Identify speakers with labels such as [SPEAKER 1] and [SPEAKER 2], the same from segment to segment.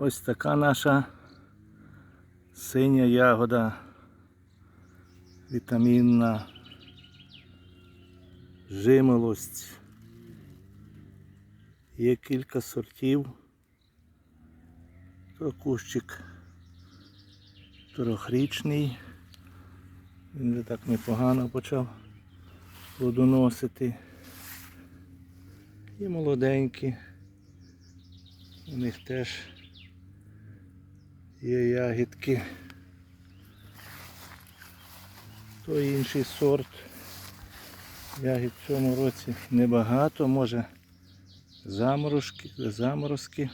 [SPEAKER 1] Ось така наша синя ягода. Вітамінна. Жимолость. Є кілька сортів. То кущик трьохрічний. Він вже так непогано почав плодоносити. І молоденькі. У них теж є ягідки. То інший сорт. Ягід в цьому році небагато, може заморозки, заморозки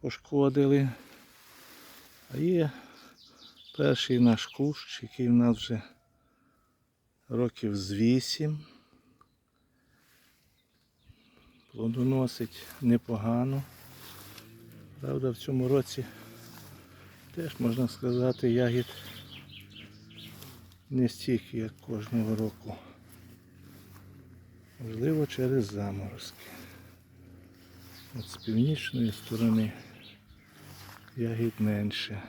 [SPEAKER 1] пошкодили. А є перший наш кущ, який в нас вже років з вісім. Плодоносить непогано. Правда, в цьому році теж можна сказати ягід не стільки, як кожного року. Можливо, через заморозки. От з північної сторони ягід менше.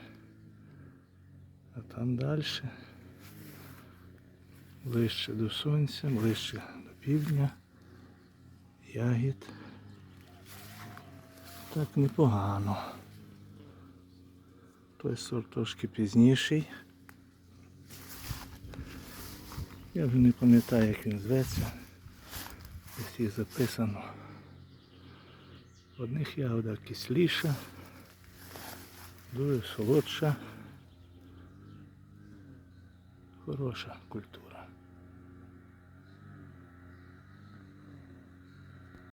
[SPEAKER 1] А там далі, ближче до сонця, ближче до півдня, ягід. Так непогано. Той сорт трошки пізніший. Я вже не пам'ятаю, як він зветься. Десь їх записано. Одних ягода кисліша, дуже солодша. Хороша культура.